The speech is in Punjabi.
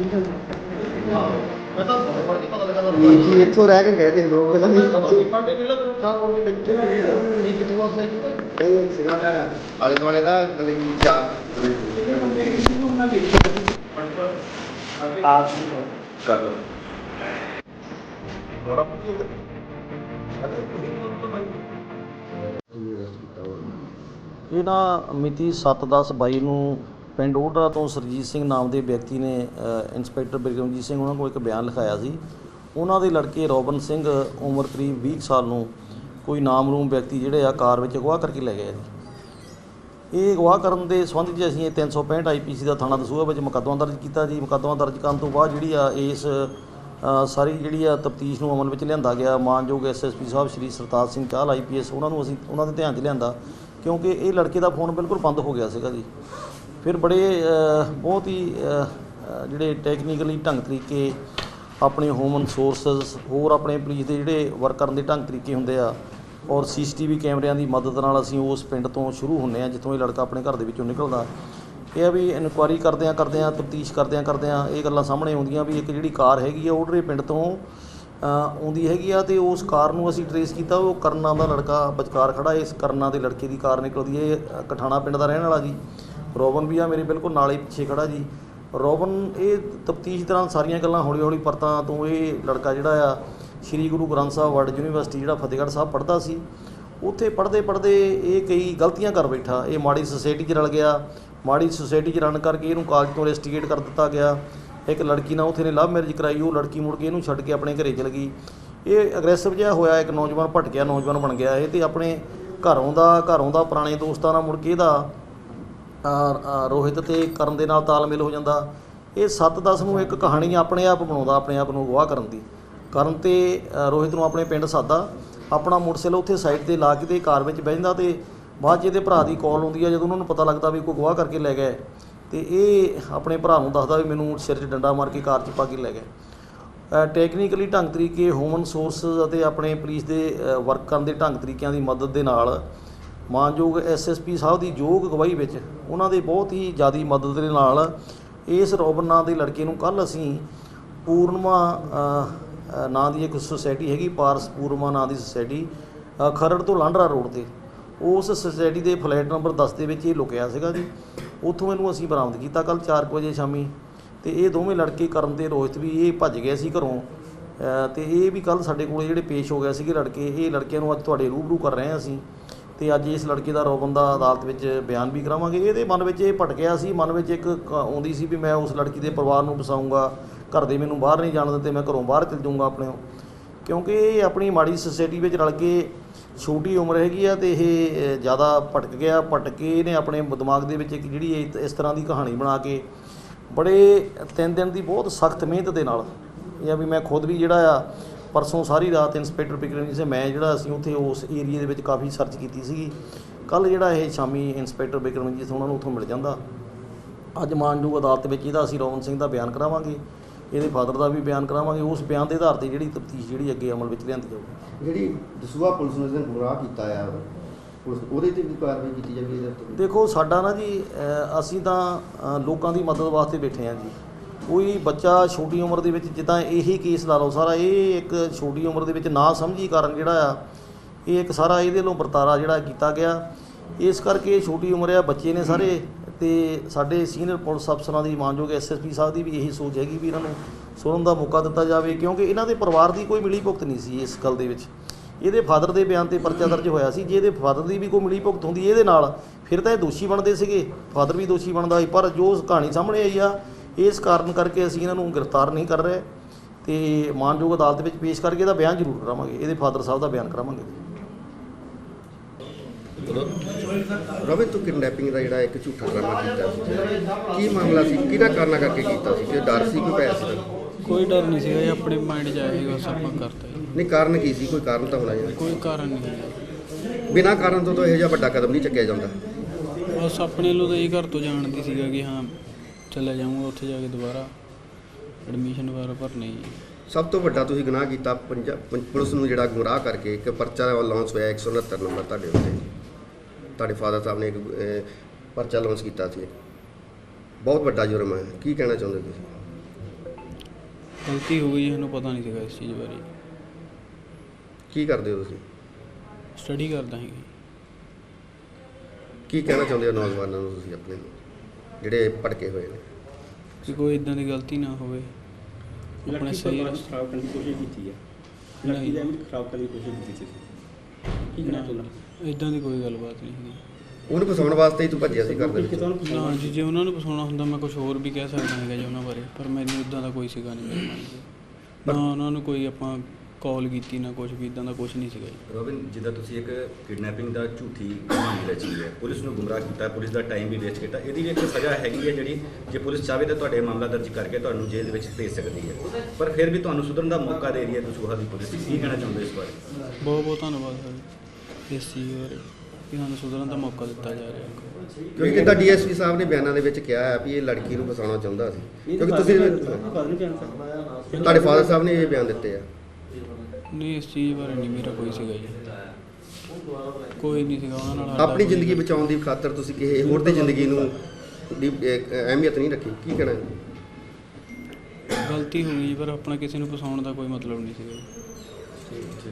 ਮੈਂ ਤਾਂ ਬਹੁਤ ਬੜੀ ਪਤਾ ਲੱਗਾ ਵੀਰ ਜੀ, ਇੱਥੋਂ ਰਹਿ ਕੇ ਗਏ ਤੇ ਲੋਕ ਪਹਿਲਾਂ ਨਹੀਂ ਸਾਡੇ ਮਿਲੋ ਤਾਂ ਕੋਈ ਬੱਚੇ ਨਹੀਂ ਕਿਤੇ ਵਾਸਤੇ ਇਹ ਸਿਗਾ ਆਲੇ ਦੁਆਲੇ ਦਾ ਗਲੀ ਚਾ ਆਪ ਕਰ ਲਓ ਇਹ ਨਾ ਮਿਤੀ 7/10/22 ਨੂੰ ਪਿੰਡ ਓਡਰਾ ਤੋਂ ਸਰਜੀਤ ਸਿੰਘ ਨਾਮ ਦੇ ਵਿਅਕਤੀ ਨੇ ਇੰਸਪੈਕਟਰ ਬਿਕਰਮਜੀਤ ਸਿੰਘ ਉਹਨਾਂ ਕੋਲ ਇੱਕ ਬਿਆਨ ਲਿਖਾਇਆ ਸੀ। ਉਹਨਾਂ ਦੇ ਲੜਕੇ ਰੋਬਨ ਸਿੰਘ ਉਮਰ ਕਰੀਬ 20 ਸਾਲ ਨੂੰ ਕੋਈ ਨਾਮਰੂਮ ਵਿਅਕਤੀ ਜਿਹੜੇ ਆ ਕਾਰ ਵਿੱਚ ਅਗਵਾ ਕਰਕੇ ਲੈ ਗਏ ਜੀ ਇਹ ਅਗਵਾ ਕਰਨ ਦੇ ਸੰਬੰਧ 'ਚ ਅਸੀਂ ਇਹ 365 ਆਈਪੀਸੀ ਦਾ ਥਾਣਾ ਦਸੂਹਾ ਵਿੱਚ ਮੁਕੱਦਮਾ ਦਰਜ ਕੀਤਾ ਜੀ। ਮੁਕੱਦਮਾ ਦਰਜ ਕਰਨ ਤੋਂ ਬਾਅਦ ਜਿਹੜੀ ਆ ਇਸ ਸਾਰੀ ਜਿਹੜੀ ਆ ਤਫਤੀਸ਼ ਨੂੰ ਅਮਲ ਵਿੱਚ ਲਿਆਂਦਾ ਗਿਆ। ਮਾਨਯੋਗ ਐਸਐਸਪੀ ਸਾਹਿਬ ਸ਼੍ਰੀ ਸਰਤਾਜ ਸਿੰਘ ਚਾਹਲ ਆਈਪੀਐਸ ਉਹਨਾਂ ਨੂੰ ਅਸੀਂ, ਉਹਨਾਂ ਦੇ ਧਿਆਨ 'ਚ ਲਿਆਂਦਾ ਕਿਉਂਕਿ ਇਹ ਲੜਕੇ ਦਾ ਫੋਨ ਬਿਲਕੁਲ ਬੰਦ ਹੋ ਗਿਆ ਸੀਗਾ ਜੀ। ਫਿਰ ਬੜੇ ਬਹੁਤ ਹੀ ਜਿਹੜੇ ਟੈਕਨੀਕਲੀ ਢੰਗ ਤਰੀਕੇ ਆਪਣੇ ਹਿਊਮਨ ਸੋਰਸਸ ਹੋਰ ਆਪਣੇ ਪੁਲਿਸ ਦੇ ਜਿਹੜੇ ਵਰਕ ਕਰਨ ਦੇ ਢੰਗ ਤਰੀਕੇ ਹੁੰਦੇ ਆ, ਔਰ ਸੀਸੀਟੀਵੀ ਕੈਮਰਿਆਂ ਦੀ ਮਦਦ ਨਾਲ ਅਸੀਂ ਉਸ ਪਿੰਡ ਤੋਂ ਸ਼ੁਰੂ ਹੁੰਨੇ ਆ, ਜਿੱਥੋਂ ਇਹ ਲੜਕਾ ਆਪਣੇ ਘਰ ਦੇ ਵਿੱਚੋਂ ਨਿਕਲਦਾ। ਇਹ ਆ ਵੀ ਇਨਕੁਆਰੀ ਕਰਦੇ ਆ ਕਰਦੇ ਆ ਤਫਤੀਸ਼ ਕਰਦੇ ਆ ਕਰਦੇ ਆ ਇਹ ਗੱਲਾਂ ਸਾਹਮਣੇ ਆਉਂਦੀਆਂ ਵੀ ਇੱਕ ਜਿਹੜੀ ਕਾਰ ਹੈਗੀ ਆ ਉਹਦੇ ਪਿੰਡ ਤੋਂ ਆਉਂਦੀ ਹੈਗੀ ਆ ਤੇ ਉਸ ਕਾਰ ਨੂੰ ਅਸੀਂ ਟਰੇਸ ਕੀਤਾ, ਉਹ ਕਰਨਾ ਦਾ ਲੜਕਾ ਵਿਚਕਾਰ ਖੜਾ, ਇਸ ਕਰਨਾ ਦੇ ਲੜਕੇ ਦੀ ਕਾਰ ਨਿਕਲਦੀ ਹੈ, ਇਹ ਕਠਾਣਾ ਪਿੰਡ ਦਾ ਰਹਿਣ ਵਾਲਾ ਜੀ। ਰੋਬਨ ਵੀ ਆ ਮੇਰੇ ਬਿਲਕੁਲ ਨਾਲ ਹੀ ਪਿੱਛੇ ਖੜਾ ਜੀ। ਰੋਬਨ, ਇਹ ਤਫਤੀਸ਼ ਦੌਰਾਨ ਸਾਰੀਆਂ ਗੱਲਾਂ ਹੌਲੀ ਹੌਲੀ ਪਰਤਾਂ ਤੋਂ ਇਹ ਲੜਕਾ ਜਿਹੜਾ ਆ, ਸ੍ਰੀ ਗੁਰੂ ਗ੍ਰੰਥ ਸਾਹਿਬ ਵਰਲਡ ਯੂਨੀਵਰਸਿਟੀ ਜਿਹੜਾ ਫਤਿਹਗੜ੍ਹ ਸਾਹਿਬ ਪੜ੍ਹਦਾ ਸੀ, ਉੱਥੇ ਪੜ੍ਹਦੇ ਪੜ੍ਹਦੇ ਇਹ ਕਈ ਗਲਤੀਆਂ ਕਰ ਬੈਠਾ। ਇਹ ਮਾੜੀ ਸੁਸਾਇਟੀ 'ਚ ਰਲ ਗਿਆ, ਮਾੜੀ ਸੁਸਾਇਟੀ 'ਚ ਰਣ ਕਰਕੇ ਇਹਨੂੰ ਕਾਲਜ ਤੋਂ ਰੈਸਟੀਗੇਟ ਕਰ ਦਿੱਤਾ ਗਿਆ। ਇੱਕ ਲੜਕੀ ਨਾਲ ਉੱਥੇ ਨੇ ਲਵ ਮੈਰਿਜ ਕਰਾਈ, ਉਹ ਲੜਕੀ ਮੁੜ ਕੇ ਇਹਨੂੰ ਛੱਡ ਕੇ ਆਪਣੇ ਘਰੇ ਚਲ ਗਈ। ਇਹ ਅਗਰੈਸਿਵ ਜਿਹਾ ਹੋਇਆ, ਇੱਕ ਨੌਜਵਾਨ ਭਟਕਿਆ, ਨੌਜਵਾਨ ਬਣ ਗਿਆ। ਇਹ ਤੇ ਆਪਣੇ ਘਰੋਂ ਦਾ ਘਰੋਂ ਦਾ ਪੁਰਾਣੇ ਦੋਸਤਾਂ ਨਾਲ ਮੁੜ ਕੇ ਇਹਦਾ ਰੋਹਿਤ ਤੇ ਕਰਨ ਦੇ ਨਾਲ ਤਾਲਮੇਲ ਹੋ ਜਾਂਦਾ। ਇਹ 7-10 ਨੂੰ ਇੱਕ ਕਹਾਣੀ ਆਪਣੇ ਆਪ ਬਣਾਉਂਦਾ, ਆਪਣੇ ਆਪ ਨੂੰ ਅਗਵਾਹ ਕਰਨ ਦੀ। ਕਰਨ ਤੇ ਰੋਹਿਤ ਨੂੰ ਆਪਣੇ ਪਿੰਡ ਸਾਦਾ। ਆਪਣਾ ਮੋਟਰਸਾਈਕਲ ਉੱਥੇ ਸਾਈਡ ਤੇ ਲਾ ਕੇ ਤੇ ਕਾਰ ਵਿੱਚ ਬਹਿੰਦਾ ਤੇ ਬਾਅਦ 'ਚ ਇਹਦੇ ਭਰਾ ਦੀ ਕਾਲ ਆਉਂਦੀ ਆ, ਜਦੋਂ ਉਹਨਾਂ ਨੂੰ ਪਤਾ ਲੱਗਦਾ ਵੀ ਕੋਈ ਅਗਵਾਹ ਕਰਕੇ ਲੈ ਗਏ ਤੇ ਇਹ ਆਪਣੇ ਭਰਾ ਨੂੰ ਦੱਸਦਾ ਵੀ ਮੈਨੂੰ ਸਿਰ 'ਚ ਡੰਡਾ ਮਾਰ ਕੇ ਕਾਰ 'ਚ ਪਾ ਕੇ ਲੈ ਗਏ ਟੈਕਨੀਕਲੀ ਢੰਗ ਤਰੀਕੇ ਹਿਊਮਨ ਸੋਰਸਸ ਅਤੇ ਆਪਣੇ ਪੁਲਿਸ ਦੇ ਵਰਕ ਕਰਨ ਦੇ ਢੰਗ ਤਰੀਕਿਆਂ ਦੀ ਮਦਦ ਦੇ ਨਾਲ ਮਾਨਯੋਗ ਐਸਐਸਪੀ ਸਾਹਿਬ ਦੀ ਯੋਗ ਅਗਵਾਈ ਵਿੱਚ ਉਹਨਾਂ ਦੇ ਬਹੁਤ ਹੀ ਜ਼ਿਆਦੀ ਮਦਦ ਦੇ ਨਾਲ ਇਸ ਰੋਬਨ ਨਾਂ ਦੇ ਲੜਕੇ ਨੂੰ ਕੱਲ ਅਸੀਂ ਪੂਰਨਮਾ ਨਾਂ ਦੀ ਇੱਕ ਸੁਸਾਇਟੀ ਹੈਗੀ ਪਾਰਸ ਪੂਰਨਮਾ ਨਾਂ ਦੀ ਸੁਸਾਇਟੀ ਖਰੜ ਤੋਂ ਲਾਂਡਰਾ ਰੋਡ ਤੇ। ਉਸ ਸੁਸਾਇਟੀ ਦੇ ਫਲੈਟ ਨੰਬਰ 10 ਦੇ ਵਿੱਚ ਇਹ ਲੁਕਿਆ ਸੀਗਾ ਜੀ। ਉੱਥੋਂ ਇਹਨੂੰ ਅਸੀਂ ਬਰਾਮਦ ਕੀਤਾ ਕੱਲ 4 ਵਜੇ ਸ਼ਾਮੀ। ਤੇ ਇਹ ਦੋਵੇਂ ਲੜਕੇ ਕਰਨ ਤੇ ਰੋਹਿਤ ਵੀ ਇਹ ਭੱਜ ਗਏ ਸੀ ਘਰੋਂ। ਅ, ਤੇ ਇਹ ਵੀ ਕੱਲ ਸਾਡੇ ਕੋਲ ਜਿਹੜੇ ਪੇਸ਼ ਹੋ ਗਏ ਸੀਗੇ ਲੜਕੇ ਇਹ ਲੜਕਿਆਂ ਨੂੰ ਅੱਜ ਤੁਹਾਡੇ ਰੂਬਰੂ ਕਰ ਰਹੇ ਹਾਂ ਅਸੀਂ। ਤੇ ਅੱਜ ਇਸ ਲੜਕੇ ਦਾ ਰੋਬਨ ਦਾ ਅਦਾਲਤ ਵਿੱਚ ਬਿਆਨ ਵੀ ਕਰਾਵਾਂਗੇ। ਇਹਦੇ ਮਨ ਵਿੱਚ ਇਹ ਭਟਕਿਆ ਸੀ, ਮਨ ਵਿੱਚ ਇੱਕ ਕ- ਆਉਂਦੀ ਸੀ ਵੀ ਮੈਂ ਉਸ ਲੜਕੀ ਦੇ ਪਰਿਵਾਰ ਨੂੰ ਬਸਾਊਂਗਾ ਘਰ ਦੇ ਮੈਨੂੰ ਬਾਹਰ ਨਹੀਂ ਜਾਣ ਦਿੰਦੇ, ਮੈਂ ਘਰੋਂ ਬਾਹਰ ਚਲ ਜਾਊਂਗਾ ਆਪਣੇ ਕਿਉਂਕਿ ਇਹ ਆਪਣੀ ਮਾੜੀ ਸੁਸਾਇਟੀ ਵਿੱਚ ਰਲ ਕੇ ਛੋਟੀ ਉਮਰ ਹੈਗੀ ਆ ਤੇ ਇਹ ਜ਼ਿਆਦਾ ਭਟਕ ਗਿਆ, ਭਟਕ ਕੇ ਇਹਨੇ ਆਪਣੇ ਦਿਮਾਗ ਦੇ ਵਿੱਚ ਇੱਕ ਜਿਹੜੀ ਇਹ- ਇਸ ਤਰ੍ਹਾਂ ਦੀ ਕਹਾਣੀ ਬਣਾ ਕੇ ਬੜੇ ਤਿੰਨ ਦਿਨ ਦੀ ਬਹੁਤ ਸਖਤ ਮਿਹਨਤ ਦੇ ਨਾਲ ਜਾਂ ਵੀ ਮੈਂ ਖੁਦ ਵੀ ਜਿਹੜਾ ਆ ਪਰਸੋਂ ਸਾਰੀ ਰਾਤ ਇੰਸਪੈਕਟਰ ਜੀ ਸੇ। ਮੈਂ ਜਿਹੜਾ ਅਸੀਂ ਉੱਥੇ ਉਸ ਏਰੀਆ ਦੇ ਵਿੱਚ ਕਾਫੀ ਸਰਚ ਕੀਤੀ ਸੀਗੀ। ਕੱਲ ਜਿਹੜਾ ਇਹ ਸ਼ਾਮੀ ਇੰਸਪੈਕਟਰ ਬਿਕਰਮ ਜੀ ਉਹਨਾਂ ਨੂੰ ਉੱਥੋਂ ਮਿਲ ਜਾਂਦਾ। ਅੱਜ ਮਾਨਯੋਗ ਅਦਾਲਤ ਵਿੱਚ ਇਹਦਾ ਅਸੀਂ ਰੋਹਨ ਸਿੰਘ ਦਾ ਬਿਆਨ ਕਰਾਵਾਂਗੇ। ਇਹਦੇ ਫਾਦਰ ਦਾ ਵੀ ਬਿਆਨ ਕਰਾਵਾਂਗੇ। ਉਸ ਬਿਆਨ ਦੇ ਆਧਾਰ ਤੇ ਜਿਹੜੀ ਤਫਤੀਸ਼ ਜਿਹੜੀ ਅੱਗੇ ਅਮਲ ਵਿੱਚ ਲਿਆਂਦੀ ਜਾਊਗੀ। ਜਿਹੜੀ ਦਸੂਆ ਪੁਲਿਸ ਨੇ ਇਹਨੂੰ ਗੁੰਮਰਾਹ ਕੀਤਾ ਆ ਉਹਦੇ ਤੇ ਵੀ ਕਾਰਵਾਈ ਕੀਤੀ ਜਾਵੇ ਦੇਖੋ ਸਾਡਾ ਨਾ ਜੀ ਅਸੀਂ ਤਾਂ ਲੋਕਾਂ ਦੀ ਮਦਦ ਵਾਸਤੇ ਬੈਠੇ ਹਾਂ ਜੀ। ਕੋਈ ਬੱਚਾ ਛੋਟੀ ਉਮਰ ਦੇ ਵਿੱਚ ਜਿੱਦਾਂ ਇਹੀ ਕੇਸ ਲਾ ਲਓ ਸਾਰਾ, ਇਹ ਇੱਕ ਛੋਟੀ ਉਮਰ ਦੇ ਵਿੱਚ ਨਾ ਸਮਝੀ ਕਾਰਨ ਜਿਹੜਾ ਆ, ਇਹ ਇੱਕ ਸਾਰਾ ਇਹਦੇ ਵੱਲੋਂ ਵਰਤਾਰਾ ਜਿਹੜਾ ਕੀਤਾ ਗਿਆ। ਇਸ ਕਰਕੇ ਛੋਟੀ ਉਮਰ ਆ, ਬੱਚੇ ਨੇ ਸਾਰੇ ਤੇ ਸਾਡੇ ਸੀਨੀਅਰ ਪੁਲਿਸ ਅਫਸਰਾਂ ਦੀ ਮਾਨਯੋਗ ਐਸਐਸਪੀ ਸਾਹਿਬ ਦੀ ਵੀ ਇਹੀ ਸੋਚ ਹੈਗੀ ਵੀ ਇਹਨਾਂ ਨੂੰ ਸੁਣਨ ਦਾ ਮੌਕਾ ਦਿੱਤਾ ਜਾਵੇ, ਕਿਉਂਕਿ ਇਹਨਾਂ ਦੇ ਪਰਿਵਾਰ ਦੀ ਕੋਈ ਮਿਲੀ ਭੁਗਤ ਨਹੀਂ ਸੀ ਇਸ ਗੱਲ ਦੇ ਵਿੱਚ। ਇਹਦੇ ਫਾਦਰ ਦੇ ਬਿਆਨ ਤੇ ਪਰਚਾ ਦਰਜ ਹੋਇਆ ਸੀ, ਜੇ ਇਹਦੇ ਫਾਦਰ ਦੀ ਵੀ ਕੋਈ ਮਿਲੀ ਭੁਗਤ ਹੁੰਦੀ, ਇਹਦੇ ਨਾਲ ਫਿਰ ਤਾਂ ਇਹ ਦੋਸ਼ੀ ਬਣਦੇ ਸੀਗੇ, ਫਾਦਰ ਵੀ ਦੋਸ਼ੀ ਬਣਦਾ ਸੀ, ਪਰ ਜੋ ਕਹਾਣੀ ਸਾਹਮਣੇ ਆਈ ਆ ਇਸ ਕਾਰਨ ਕਰਕੇ ਅਸੀਂ ਇਹਨਾਂ ਨੂੰ ਗ੍ਰਿਫਤਾਰ ਨਹੀਂ ਕਰ ਰਹੇ ਤੇ ਮਾਨਯੋਗ ਅਦਾਲਤ ਵਿੱਚ ਪੇਸ਼ ਕਰਕੇ ਇਹਦਾ ਬਿਆਨ ਜ਼ਰੂਰ ਕਰਾਵਾਂਗੇ ਇਹਦੇ ਫਾਦਰ ਸਾਹਿਬ ਦਾ ਬਿਆਨ ਕਰਾਵਾਂਗੇ ਰਵਿੰਦਰ ਤੋਂ ਕਿਡਨੈਪਿੰਗ ਦਾ ਜਿਹੜਾ ਇੱਕ ਝੂਠਾ ਡਰਾਮਾ ਕੀਤਾ ਸੀ? ਕੀ ਮਾਮਲਾ ਸੀ? ਕਿਹਦਾ ਕਾਰਨਾ ਕਰਕੇ ਕੀਤਾ ਸੀ? ਕਿ ਡਰ ਸੀ ਕੋਈ ਭੈ ਸੀ? ਕੋਈ ਡਰ ਨਹੀਂ ਸੀਗਾ ਜੀ ਆਪਣੇ ਮਾਈਂਡ 'ਚ ਆਇਆ ਬਸ ਆਪਾਂ ਕਰਤਾ ਨਹੀਂ ਕਾਰਨ ਕੀ ਸੀ? ਕੋਈ ਕਾਰਨ ਤਾਂ ਹੋਣਾ ਚਾਹੀਦਾ। ਕੋਈ ਕਾਰਨ ਨਹੀਂ ਬਿਨਾਂ ਕਾਰਨ ਤੋਂ ਤਾਂ ਇਹੋ ਜਿਹਾ ਵੱਡਾ ਕਦਮ ਨਹੀਂ ਚੱਕਿਆ ਜਾਂਦਾ। ਬਸ ਆਪਣੇ ਤਾਂ ਇਹ ਘਰ ਤੋਂ ਜਾਣਦੀ ਸੀਗਾ ਕਿ ਹਾਂ ਚਲਾ ਜਾਊਂਗਾ ਉੱਥੇ ਜਾ ਕੇ ਦੁਬਾਰਾ ਐਡਮਿਸ਼ਨ ਵਗੈਰਾ ਭਰਨੀ ਜੀ। ਸਭ ਤੋਂ ਵੱਡਾ ਤੁਸੀਂ ਗੁਨਾਹ ਕੀਤਾ ਪੰ- ਪੁਲਿਸ ਨੂੰ ਜਿਹੜਾ ਗੁੰਮਰਾਹ ਕਰਕੇ ਇੱਕ ਪਰਚਾ ਲਾਂਚ ਹੋਇਆ 169 ਨੰਬਰ ਤੁਹਾਡੇ ਉੱਤੇ। ਤੁਹਾਡੇ ਫਾਦਰ ਸਾਹਿਬ ਨੇ ਇੱਕ ਅਹ, ਪਰਚਾ ਲਾਂਚ ਕੀਤਾ ਸੀ। ਬਹੁਤ ਵੱਡਾ ਜੁਰਮ ਹੈ। ਕੀ ਕਹਿਣਾ ਚਾਹੁੰਦੇ ਤੁਸੀਂ? ਗਲਤੀ ਹੋ ਗਈ ਇਹਨੂੰ ਪਤਾ ਨਹੀਂ ਸੀਗਾ ਇਸ ਚੀਜ਼ ਬਾਰੇ। ਕੀ ਕਰਦੇ ਹੋ ਤੁਸੀਂ? ਸਟੱਡੀ ਕਰਦਾ ਸੀ ਕੀ ਕਹਿਣਾ ਚਾਹੁੰਦੇ ਹੋ ਨੌਜਵਾਨਾਂ ਨੂੰ ਤੁਸੀਂ ਆਪਣੇ ਜਿਹੜੇ ਭਟਕੇ ਹੋਏ ਨੇ। ਕਿ ਕੋਈ ਇਦਾਂ ਦੀ ਗਲਤੀ ਨਾ ਹੋਵੇ। ਆਪਣੇ ਸਹੀ ਰਸਤੇ ਖਰਾਬ ਕਰਨ ਦੀ ਕੋਸ਼ਿਸ਼ ਕੀਤੀ ਹੈ ਲੜਕੀ ਦਾ ਵੀ ਖਰਾਬ ਕਰਨ ਦੀ ਕੋਸ਼ਿਸ਼ ਕੀਤੀ ਸੀ। ਕੀ ਕਹਿਣਾ ਚਾਹੁੰਦਾ ਇਦਾਂ ਦੀ ਕੋਈ ਗੱਲਬਾਤ ਨਹੀਂ ਹੈਗੀ ਉਹਨੂੰ ਫਸਾਉਣ ਵਾਸਤੇ ਹੀ ਤੂੰ ਭੱਜਿਆ ਸੀ ਕਰਦੇ ਨਾ ਜੀ ਜੇ ਉਹਨਾਂ ਨੂੰ ਫਸਾਉਣਾ ਹੁੰਦਾ ਮੈਂ ਕੁਝ ਹੋਰ ਵੀ ਕਹਿ ਸਕਦਾ ਹੈਗਾ ਜੀ ਉਹਨਾਂ ਬਾਰੇ ਪਰ ਮੈਨੂੰ ਇਦਾਂ ਦਾ ਕੋਈ ਸੀਗਾ ਨਹੀਂ ਮੇਰੇ ਮਨ 'ਚ ਨਾ ਉਹਨਾਂ ਨੂੰ ਕੋਈ ਆਪਾਂ ਕਾਲ ਕੀਤੀ ਨਾ ਕੁਝ ਵੀ ਇਦਾਂ ਦਾ ਕੁਝ ਨਹੀਂ ਸੀਗਾ ਜੀ। ਰੋਬਿਨ ਜਿੱਦਾਂ ਤੁਸੀਂ ਇੱਕ ਕਿਡਨੈਪਿੰਗ ਦਾ ਝੂਠੀ ਕਹਾਣੀ ਰਚੀ ਹੈ ਪੁਲਿਸ ਨੂੰ ਗੁੰਮਰਾਹ ਕੀਤਾ ਪੁਲਿਸ ਦਾ ਟਾਈਮ ਵੀ ਵੇਸਟ ਕੀਤਾ ਇਹਦੀ ਵੀ ਇੱਕ ਸਜ਼ਾ ਹੈਗੀ ਹੈ ਜਿਹੜੀ ਜੇ ਪੁਲਿਸ ਚਾਹੇ ਤਾਂ ਤੁਹਾਡੇ ਮਾਮਲਾ ਦਰਜ ਕਰਕੇ ਤੁਹਾਨੂੰ ਜੇਲ੍ਹ ਦੇ ਵਿੱਚ ਭੇਜ ਸਕਦੀ ਹੈ। ਪਰ ਫਿਰ ਵੀ ਤੁਹਾਨੂੰ ਸੁਧਰਨ ਦਾ ਮੌਕਾ ਦੇ ਰਹੀ ਹੈ ਦਸੂਹਾ ਦੀ ਪੁਲਿਸ। ਕੀ ਕਹਿਣਾ ਚਾਹੁੰਦੇ ਹੋ ਇਸ ਬਾਰੇ? ਬਹੁਤ ਬਹੁਤ ਧੰਨਵਾਦ ਸਰ ਇਸ ਚੀਜ਼ ਬਾਰੇ ਕਿ ਸਾਨੂੰ ਸੁਧਰਨ ਦਾ ਮੌਕਾ ਦਿੱਤਾ ਜਾ ਰਿਹਾ ਕਿਉਂਕਿ ਜਿੱਦਾਂ ਡੀਐਸਪੀ ਸਾਹਿਬ ਨੇ ਬਿਆਨਾਂ ਦੇ ਵਿੱਚ ਕਿਹਾ ਹੈ ਵੀ ਇਹ ਲੜਕੀ ਨੂੰ ਫਸਾਉਣਾ ਚਾਹੁੰਦਾ ਸੀ। ਕਿਉਂਕਿ ਤੁਸੀਂ ਤੁਹਾਡੇ ਫਾਦਰ ਸਾਹਿਬ ਨੇ ਇਹ ਬਿਆਨ ਦਿੱਤੇ ਆ। ਨਹੀਂ ਇਸ ਚੀਜ਼ ਬਾਰੇ ਨਹੀਂ ਮੇਰਾ ਕੋਈ ਸੀਗਾ ਜੀ। ਕੋਈ ਨਹੀਂ ਸੀਗਾ ਉਹਨਾਂ ਨਾਲ ਸਾਡਾ ਆਪਣੀ ਕੋਈ- ਜ਼ਿੰਦਗੀ ਬਚਾਉਣ ਦੀ ਖਾਤਰ ਤੁਸੀਂ ਕਿਸੇ ਹੋਰ ਦੀ ਜ਼ਿੰਦਗੀ ਨੂੰ ਦੀ ਅਹਿਮੀਅਤ ਨਹੀਂ ਰੱਖੀ ਕੀ ਕਹਿਣਾ ਗਲਤੀ ਹੋ ਗਈ ਜੀ, ਪਰ ਆਪਣਾ ਕਿਸੇ ਨੂੰ ਫਸਾਉਣ ਦਾ ਕੋਈ ਮਤਲਬ ਨਹੀਂ ਸੀਗਾ। ਜੀ